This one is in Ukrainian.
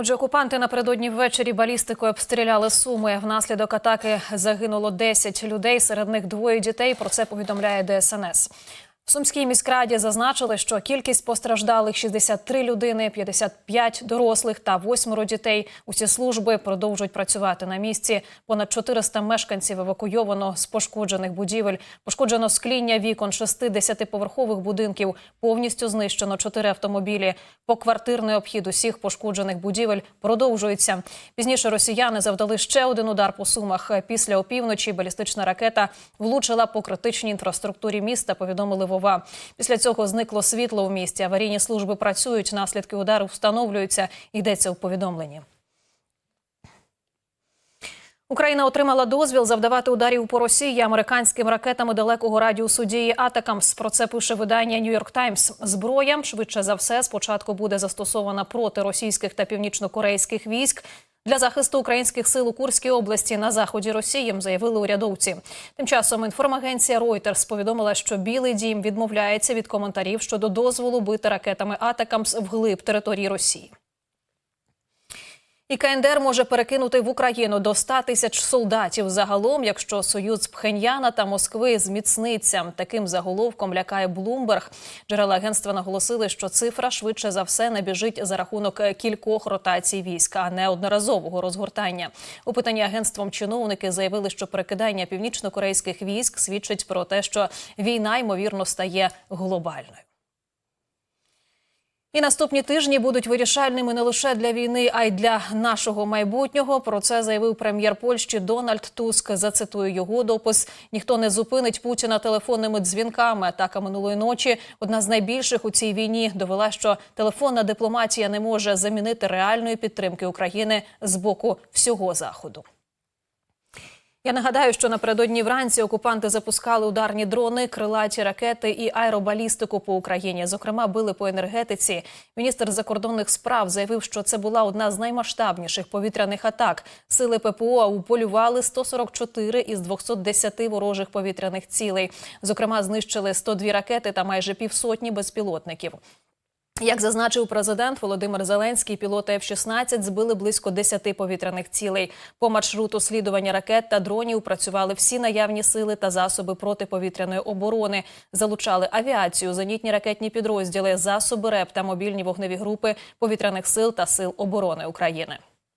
Отже, окупанти напередодні ввечері балістикою обстріляли суми. Внаслідок атаки загинуло 10 людей, серед них двоє дітей. Про це повідомляє ДСНС. В Сумській міськраді зазначили, що кількість постраждалих 63 людини, 55 дорослих та восьмеро дітей. Усі служби продовжують працювати на місці. Понад 400 мешканців евакуйовано з пошкоджених будівель. Пошкоджено скління вікон 60-поверхових будинків. Повністю знищено 4 автомобілі. Поквартирний обхід усіх пошкоджених будівель продовжується. Пізніше росіяни завдали ще один удар по сумах. Після опівночі балістична ракета влучила по критичній інфраструктурі міста. Повідомили Вова. Після цього зникло світло в місті. Аварійні служби працюють. Наслідки удару встановлюються. Йдеться у повідомленні. Україна отримала дозвіл завдавати ударів по Росії американським ракетами далекого радіусу дії Атакамс. Про це пише видання Нью-Йорк Таймс. Зброя швидше за все спочатку буде застосована проти російських та північнокорейських військ. Для захисту українських сил у Курській області на заході Росії заявили урядовці. Тим часом інформагенція Reuters повідомила, що Білий Дім відмовляється від коментарів щодо дозволу бити ракетами Атакамс вглиб території Росії. І КНДР може перекинути в Україну до 100 тисяч солдатів загалом, якщо союз Пхеньяна та Москви зміцниться. Таким заголовком лякає Блумберг. Джерела агентства наголосили, що цифра швидше за все набіжить за рахунок кількох ротацій війська, а не одноразового розгортання. У питанні агентством чиновники заявили, що перекидання північно-корейських військ свідчить про те, що війна ймовірно стає глобальною. І наступні тижні будуть вирішальними не лише для війни, а й для нашого майбутнього. Про це заявив прем'єр Польщі Дональд Туск. Зацитую його допис: ніхто не зупинить Путіна телефонними дзвінками. Атака минулої ночі, одна з найбільших у цій війні, довела, що телефонна дипломатія не може замінити реальної підтримки України з боку всього заходу. Я нагадаю, що напередодні вранці окупанти запускали ударні дрони, крилаті ракети і аеробалістику по Україні. Зокрема, били по енергетиці. Міністр закордонних справ заявив, що це була одна з наймасштабніших повітряних атак. Сили ППО уполювали 144 із 210 ворожих повітряних цілей. Зокрема, знищили 102 ракети та майже півсотні безпілотників. Як зазначив президент Володимир Зеленський, пілоти F-16 збили близько 10 повітряних цілей. По маршруту слідування ракет та дронів працювали всі наявні сили та засоби протиповітряної оборони. Залучали авіацію, зенітні ракетні підрозділи, засоби РЕП та мобільні вогневі групи повітряних сил та сил оборони України.